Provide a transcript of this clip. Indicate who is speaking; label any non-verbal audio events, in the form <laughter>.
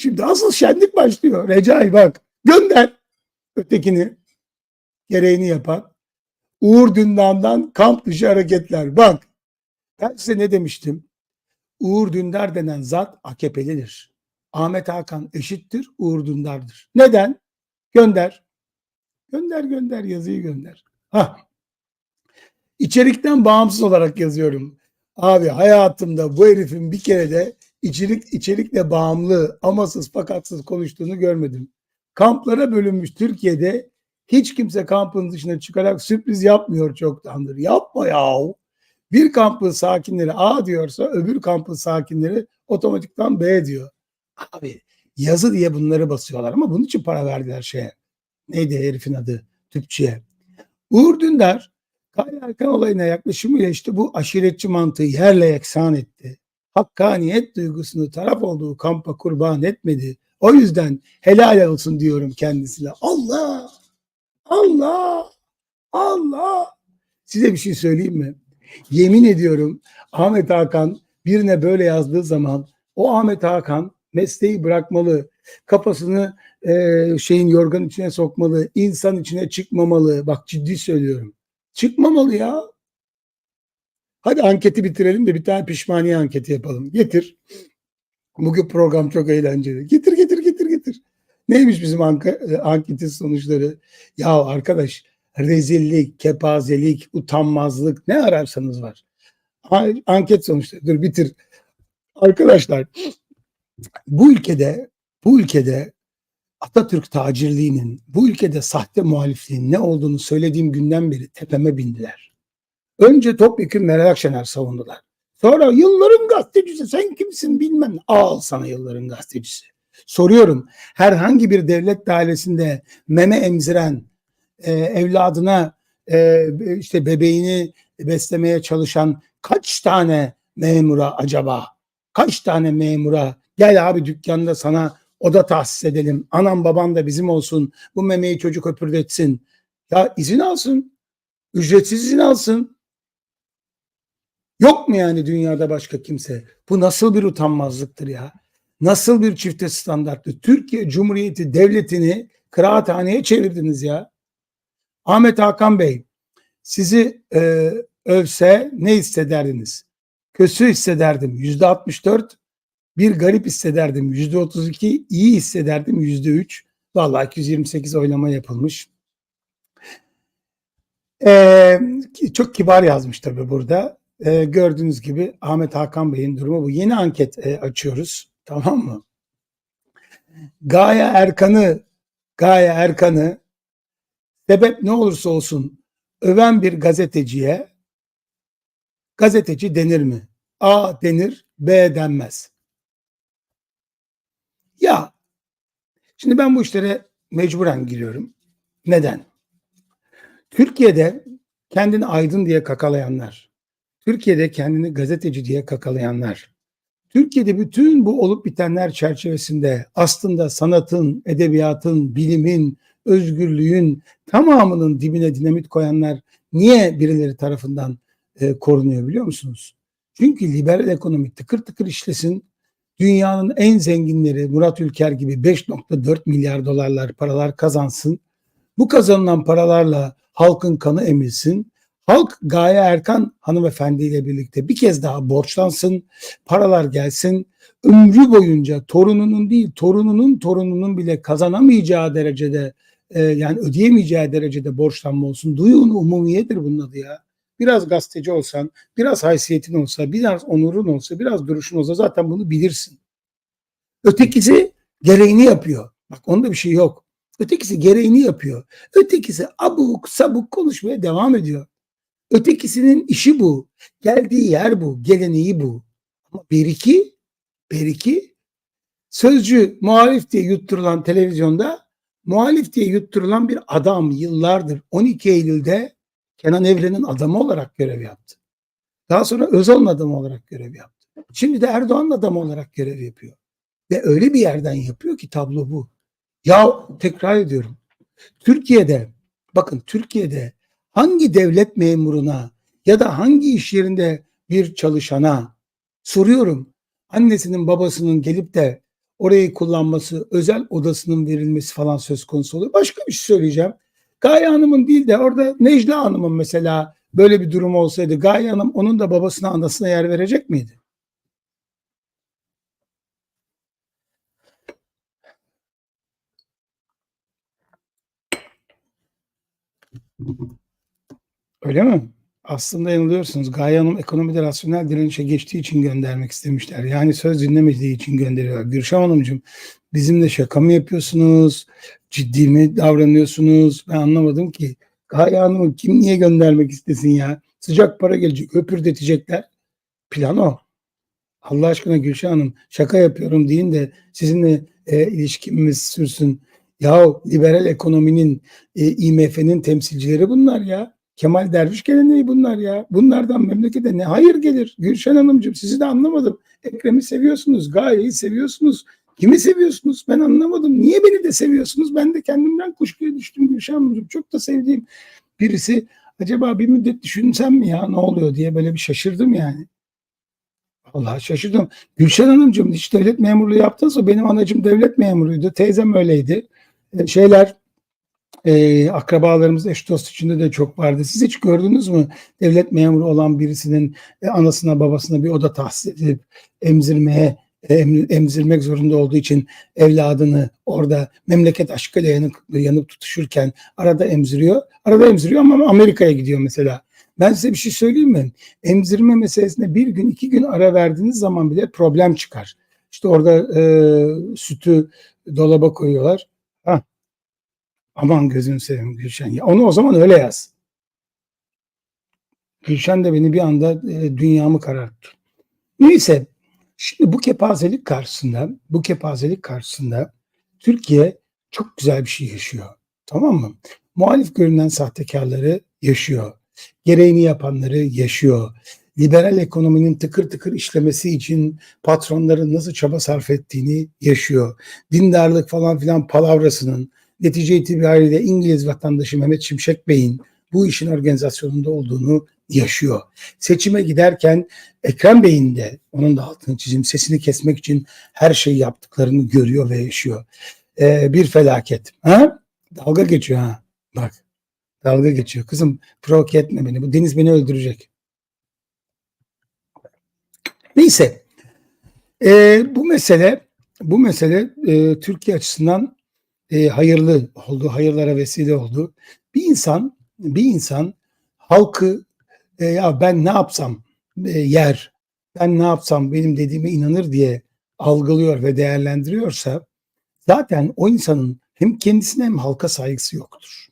Speaker 1: Şimdi asıl şenlik başlıyor. Recai bak gönder ötekini gereğini yapan Uğur Dündar'dan kamp dışı hareketler. Bak ben size ne demiştim? Uğur Dündar denen zat AKP'lidir. Ahmet Hakan eşittir Uğur Dündar'dır. Neden? Gönder. Gönder gönder yazıyı gönder. Ha. İçerikten bağımsız olarak yazıyorum. Abi hayatımda bu herifin bir kere de içerik içerikle bağımlı amasız fakatsız konuştuğunu görmedim. Kamplara bölünmüş Türkiye'de hiç kimse kampın dışına çıkarak sürpriz yapmıyor çoktandır. Yapma yahu. Bir kampın sakinleri A diyorsa öbür kampın sakinleri otomatiktan B diyor. Abi yazı diye bunları basıyorlar ama bunun için para verdiler şeye. Neydi herifin adı? Tüpçüye. Uğur Dündar Kaya Erkan olayına yaklaşımıyla işte bu aşiretçi mantığı yerle yeksan etti. Hakkaniyet duygusunu taraf olduğu kampa kurban etmedi. O yüzden helal olsun diyorum kendisine. Allah! Allah! Allah! Size bir şey söyleyeyim mi? Yemin ediyorum Ahmet Hakan birine böyle yazdığı zaman o Ahmet Hakan mesleği bırakmalı. Kafasını e, şeyin yorgan içine sokmalı. insan içine çıkmamalı. Bak ciddi söylüyorum. Çıkmamalı ya. Hadi anketi bitirelim de bir tane pişmaniye anketi yapalım. Getir. Bugün program çok eğlenceli. Getir getir getir getir. Neymiş bizim anka, anketin sonuçları? Ya arkadaş rezillik, kepazelik, utanmazlık ne ararsanız var. Anket sonuçları. Dur bitir. Arkadaşlar bu ülkede bu ülkede Atatürk tacirliğinin, bu ülkede sahte muhalifliğin ne olduğunu söylediğim günden beri tepeme bindiler. Önce topyekun Meral Akşener savundular. Sonra yılların gazetecisi sen kimsin bilmem. Al sana yılların gazetecisi. Soruyorum herhangi bir devlet dairesinde meme emziren e, evladına e, işte bebeğini beslemeye çalışan kaç tane memura acaba? Kaç tane memura gel abi dükkanda sana oda tahsis edelim. Anam baban da bizim olsun. Bu memeyi çocuk öpürdetsin. Ya izin alsın. Ücretsiz izin alsın. Yok mu yani dünyada başka kimse? Bu nasıl bir utanmazlıktır ya? Nasıl bir çifte standarttır? Türkiye Cumhuriyeti Devleti'ni kıraathaneye çevirdiniz ya. Ahmet Hakan Bey, sizi e, övse ne hissederdiniz? Kötü hissederdim. Yüzde 64. Bir garip hissederdim. Yüzde 32. iyi hissederdim. Yüzde 3. Vallahi 228 oylama yapılmış. Ee, çok kibar yazmış tabii burada. Ee, gördüğünüz gibi Ahmet Hakan Bey'in durumu bu. Yeni anket e, açıyoruz. <laughs> Tamam mı? Gaye Erkan'ı Gaye Erkan'ı sebep ne olursa olsun öven bir gazeteciye gazeteci denir mi? A denir, B denmez. Ya şimdi ben bu işlere mecburen giriyorum. Neden? Türkiye'de kendini aydın diye kakalayanlar, Türkiye'de kendini gazeteci diye kakalayanlar, Türkiye'de bütün bu olup bitenler çerçevesinde aslında sanatın, edebiyatın, bilimin, özgürlüğün tamamının dibine dinamit koyanlar niye birileri tarafından e, korunuyor biliyor musunuz? Çünkü liberal ekonomi tıkır tıkır işlesin, dünyanın en zenginleri Murat Ülker gibi 5.4 milyar dolarlar paralar kazansın. Bu kazanılan paralarla halkın kanı emilsin. Halk Gaye Erkan hanımefendi ile birlikte bir kez daha borçlansın, paralar gelsin. Ömrü boyunca torununun değil, torununun torununun bile kazanamayacağı derecede e, yani ödeyemeyeceği derecede borçlanma olsun. Duyun umumiyedir bunun adı ya. Biraz gazeteci olsan, biraz haysiyetin olsa, biraz onurun olsa, biraz duruşun olsa zaten bunu bilirsin. Ötekisi gereğini yapıyor. Bak onda bir şey yok. Ötekisi gereğini yapıyor. Ötekisi abuk sabuk konuşmaya devam ediyor. Ötekisinin işi bu. Geldiği yer bu. Geleneği bu. Ama beriki, beriki sözcü muhalif diye yutturulan televizyonda muhalif diye yutturulan bir adam yıllardır 12 Eylül'de Kenan Evren'in adamı olarak görev yaptı. Daha sonra Özal'ın adamı olarak görev yaptı. Şimdi de Erdoğan'ın adamı olarak görev yapıyor. Ve öyle bir yerden yapıyor ki tablo bu. Ya tekrar ediyorum. Türkiye'de bakın Türkiye'de hangi devlet memuruna ya da hangi iş yerinde bir çalışana soruyorum. Annesinin babasının gelip de orayı kullanması, özel odasının verilmesi falan söz konusu oluyor. Başka bir şey söyleyeceğim. Gaye Hanım'ın değil de orada Necla Hanım'ın mesela böyle bir durum olsaydı Gaye Hanım onun da babasına anasına yer verecek miydi? Öyle mi? Aslında yanılıyorsunuz. Gaye Hanım ekonomide rasyonel direnişe geçtiği için göndermek istemişler. Yani söz dinlemediği için gönderiyorlar. Gülşah Hanımcığım bizimle şaka mı yapıyorsunuz? Ciddi mi davranıyorsunuz? Ben anlamadım ki. Gaye Hanım'ı kim niye göndermek istesin ya? Sıcak para gelecek, öpürdetecekler. Plan o. Allah aşkına Gülşah Hanım şaka yapıyorum deyin de sizinle e, ilişkimiz sürsün. Yahu liberal ekonominin, e, IMF'nin temsilcileri bunlar ya. Kemal Derviş geleneği bunlar ya. Bunlardan memlekete ne hayır gelir? Gülşen Hanımcığım sizi de anlamadım. Ekrem'i seviyorsunuz, Gaye'yi seviyorsunuz. Kimi seviyorsunuz? Ben anlamadım. Niye beni de seviyorsunuz? Ben de kendimden kuşkuya düştüm Gülşen Hanımcığım. Çok da sevdiğim birisi. Acaba bir müddet düşünsem mi ya ne oluyor diye böyle bir şaşırdım yani. Allah şaşırdım. Gülşen Hanımcığım hiç devlet memurluğu yaptınsa benim anacım devlet memuruydu. Teyzem öyleydi. E, şeyler e, akrabalarımız eş dost içinde de çok vardı. Siz hiç gördünüz mü devlet memuru olan birisinin e, anasına babasına bir oda tahsis edip emzirmeye em, emzirmek zorunda olduğu için evladını orada memleket aşkıyla yanıp, yanıp tutuşurken arada emziriyor. Arada emziriyor ama Amerika'ya gidiyor mesela. Ben size bir şey söyleyeyim mi? Emzirme meselesinde bir gün iki gün ara verdiğiniz zaman bile problem çıkar. İşte orada e, sütü dolaba koyuyorlar. Aman gözünü seveyim Gülşen. Ya onu o zaman öyle yaz. Gülşen de beni bir anda e, dünyamı kararttı. Neyse şimdi bu kepazelik karşısında bu kepazelik karşısında Türkiye çok güzel bir şey yaşıyor. Tamam mı? Muhalif görünen sahtekarları yaşıyor. Gereğini yapanları yaşıyor. Liberal ekonominin tıkır tıkır işlemesi için patronların nasıl çaba sarf ettiğini yaşıyor. Dindarlık falan filan palavrasının netice itibariyle İngiliz vatandaşı Mehmet Şimşek Bey'in bu işin organizasyonunda olduğunu yaşıyor. Seçime giderken Ekrem Bey'in de onun da altını çizim sesini kesmek için her şeyi yaptıklarını görüyor ve yaşıyor. Ee, bir felaket. Ha? Dalga geçiyor ha. Bak. Dalga geçiyor. Kızım provoke etme beni. Bu Deniz beni öldürecek. Neyse. Ee, bu mesele bu mesele e, Türkiye açısından e, hayırlı oldu, hayırlara vesile oldu. Bir insan, bir insan halkı e, ya ben ne yapsam e, yer, ben ne yapsam benim dediğime inanır diye algılıyor ve değerlendiriyorsa zaten o insanın hem kendisine hem halka saygısı yoktur.